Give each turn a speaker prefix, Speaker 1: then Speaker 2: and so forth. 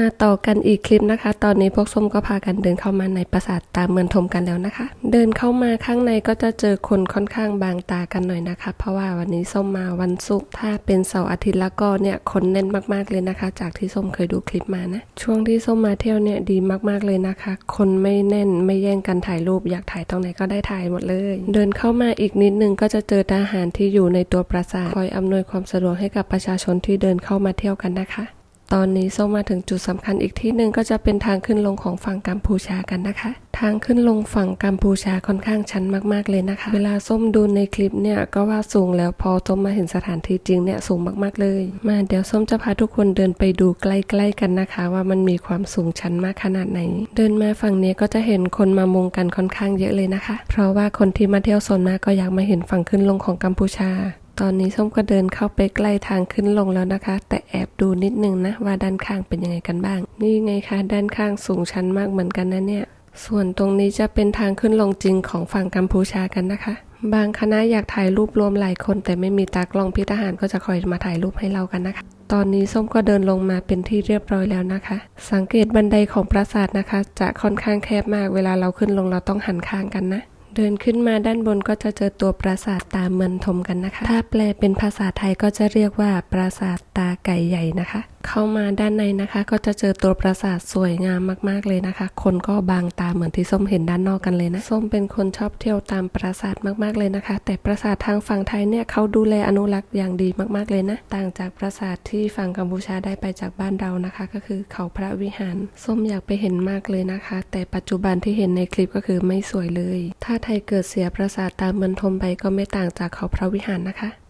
Speaker 1: มาต่อกันอีกคลิปนะคะ ตอนนี้พวกส้มก็พากันเดินเข้ามาในปราสาทตามเมืองทมกันแล้วนะคะ เดินเข้ามาข้างในก็จะเจอคนค่อนข้างบางตากันหน่อยนะคะ เพราะว่าวันนี้ส้มมาวันศุกร์ถ้าเป็นเสาร์อาทิตย์แล้วก็เนี่ยคนแน่นมากๆเลยนะคะ จากที่ส้มเคยดูคลิปมานะ ช่วงที่ส้มมาเที่ยวเนี่ยดีมากๆเลยนะคะ คนไม่แน่นไม่แย่งกันถ่ายรูปอยากถ่ายตรงไหนก็ได้ถ่ายหมดเลย เดินเข้ามาอีกนิดนึงก็จะเจอทหารที่อยู่ในตัวปราสาทคอยอำนวยความสะดวกให้กับประชาชนที่เดินเข้ามาเที่ยวกันนะคะ ตอนนี้ส้มมาถึงจุดสำคัญอีกที่หนึ่งก็จะเป็นทางขึ้นลงของฝั่งกัมพูชากันนะคะ ทางขึ้นลงฝั่งกัมพูชาค่อนข้างชันมากๆเลยนะคะ เวลาส้มดูในคลิปเนี่ยก็ว่าสูงแล้วพอส้มมาเห็นสถานที่จริงเนี่ยสูงมากๆเลย มาเดี๋ยวส้มจะพาทุกคนเดินไปดูใกล้ๆกันนะคะ ว่ามันมีความสูงชันมากขนาดไหน เดินมาฝั่งนี้ก็จะเห็นคนมามุงกันค่อนข้างเยอะเลยนะคะ เพราะว่าคนที่มาเที่ยวโซนมากก็อยากมาเห็นฝั่งขึ้นลงของกัมพูชา ตอนนี้ส้มก็เดินเข้าไปใกล้ทางขึ้นลงแล้วนะคะ แต่แอบดูนิดนึงนะว่าด้านข้างเป็นยังไงกันบ้าง นี่ไงคะด้านข้างสูงชันมากเหมือนกันนะเนี่ย ส่วนตรงนี้จะเป็นทางขึ้นลงจริงของฝั่งกัมพูชากันนะคะ บางคณะอยากถ่ายรูปรวมหลายคน แต่ไม่มีตากล้องพี่ทหารก็จะคอยมาถ่ายรูปให้เรากันนะคะ ตอนนี้ส้มก็เดินลงมาเป็นที่เรียบร้อยแล้วนะคะ สังเกตบันไดของปราสาทนะคะ จะค่อนข้างแคบมากเวลาเราขึ้นลงเราต้องหันข้างกันนะ เดินขึ้นมาด้านบนก็จะเจอตัวปราสาทตาเมือนทมกันนะคะ ถ้าแปลเป็นภาษาไทยก็จะเรียกว่าปราสาทตาไก่ใหญ่นะคะ เข้ามาด้านในนะคะ ก็จะเจอตัวปราสาทสวยงามมาก ๆเลยนะคะ คนก็บางตาเหมือนที่ส้มเห็นด้านนอกกันเลยนะ ส้มเป็นคนชอบเที่ยวตามปราสาทมากๆเลยนะคะ แต่ปราสาททางฝั่งไทยเนี่ยเขาดูแลอนุรักษ์อย่างดีมากๆเลยนะ ต่างจากปราสาทที่ฝั่งกัมพูชาได้ไปจากบ้านเรานะคะ ก็คือเขาพระวิหาร ส้มอยากไปเห็นมากเลยนะคะ แต่ปัจจุบันที่เห็นในคลิปก็คือไม่สวยเลย ถ้าไทยเกิดเสียปราสาทตามเมืองทมไปก็ไม่ต่างจากเขาพระวิหารนะคะ